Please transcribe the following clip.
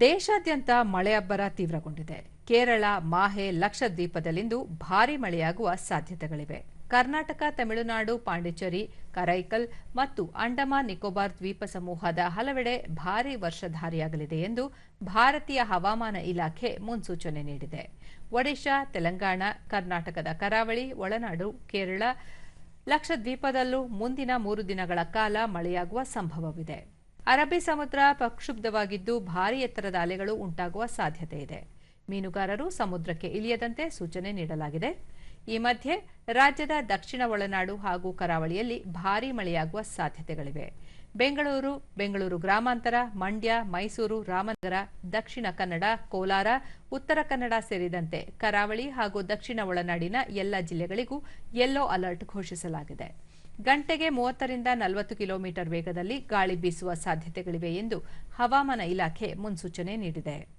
ದೇಶಾದ್ಯಂತ ಮಳೆ ಅಬ್ಬರ ತೀವ್ರಗೊಂಡಿದೆ. ಕೇರಳ, ಮಾಹೆ, ಲಕ್ಷದ್ವೀಪದಲ್ಲಿಂದು ಭಾರೀ ಮಳೆಯಾಗುವ ಸಾಧ್ಯತೆಗಳಿವೆ. ಕರ್ನಾಟಕ, ತಮಿಳುನಾಡು, ಪಾಂಡಿಚೇರಿ, ಕರೈಕಲ್ ಮತ್ತು ಅಂಡಮಾನ್ ನಿಕೋಬಾರ್ ದ್ವೀಪ ಸಮೂಹದ ಹಲವೆಡೆ ಭಾರೀ ವರ್ಷಧಾರಿಯಾಗಲಿದೆ ಎಂದು ಭಾರತೀಯ ಹವಾಮಾನ ಇಲಾಖೆ ಮುನ್ಸೂಚನೆ ನೀಡಿದೆ. ಒಡಿಶಾ, ತೆಲಂಗಾಣ, ಕರ್ನಾಟಕದ ಕರಾವಳಿ, ಒಳನಾಡು, ಕೇರಳ ಲಕ್ಷದ್ವೀಪದಲ್ಲೂ ಮುಂದಿನ ಮೂರು ದಿನಗಳ ಕಾಲ ಮಳೆಯಾಗುವ ಸಂಭವವಿದೆ. ಅರಬ್ಬಿ ಸಮುದ್ರ ಪ್ರಕ್ಷುಬ್ಧವಾಗಿದ್ದು ಭಾರೀ ಎತ್ತರದ ಅಲೆಗಳು ಉಂಟಾಗುವ ಸಾಧ್ಯತೆ ಇದೆ. ಮೀನುಗಾರರು ಸಮುದ್ರಕ್ಕೆ ಇಳಿಯದಂತೆ ಸೂಚನೆ ನೀಡಲಾಗಿದೆ. ಈ ಮಧ್ಯೆ ರಾಜ್ಯದ ದಕ್ಷಿಣ ಒಳನಾಡು ಹಾಗೂ ಕರಾವಳಿಯಲ್ಲಿ ಭಾರೀ ಮಳೆಯಾಗುವ ಸಾಧ್ಯತೆಗಳಿವೆ. ಬೆಂಗಳೂರು ಬೆಂಗಳೂರು ಗ್ರಾಮಾಂತರ, ಮಂಡ್ಯ, ಮೈಸೂರು, ರಾಮನಗರ, ದಕ್ಷಿಣ ಕನ್ನಡ, ಕೋಲಾರ, ಉತ್ತರ ಕನ್ನಡ ಸೇರಿದಂತೆ ಕರಾವಳಿ ಹಾಗೂ ದಕ್ಷಿಣ ಒಳನಾಡಿನ ಎಲ್ಲ ಜಿಲ್ಲೆಗಳಿಗೂ ಯೆಲ್ಲೋ ಅಲರ್ಟ್ ಘೋಷಿಸಲಾಗಿದೆ. ಗಂಟೆಗೆ ಮೂವತ್ತರಿಂದ ನಲವತ್ತು ಕಿಲೋಮೀಟರ್ ವೇಗದಲ್ಲಿ ಗಾಳಿ ಬೀಸುವ ಸಾಧ್ಯತೆಗಳಿವೆ ಎಂದು ಹವಾಮಾನ ಇಲಾಖೆ ಮುನ್ಸೂಚನೆ ನೀಡಿದೆ.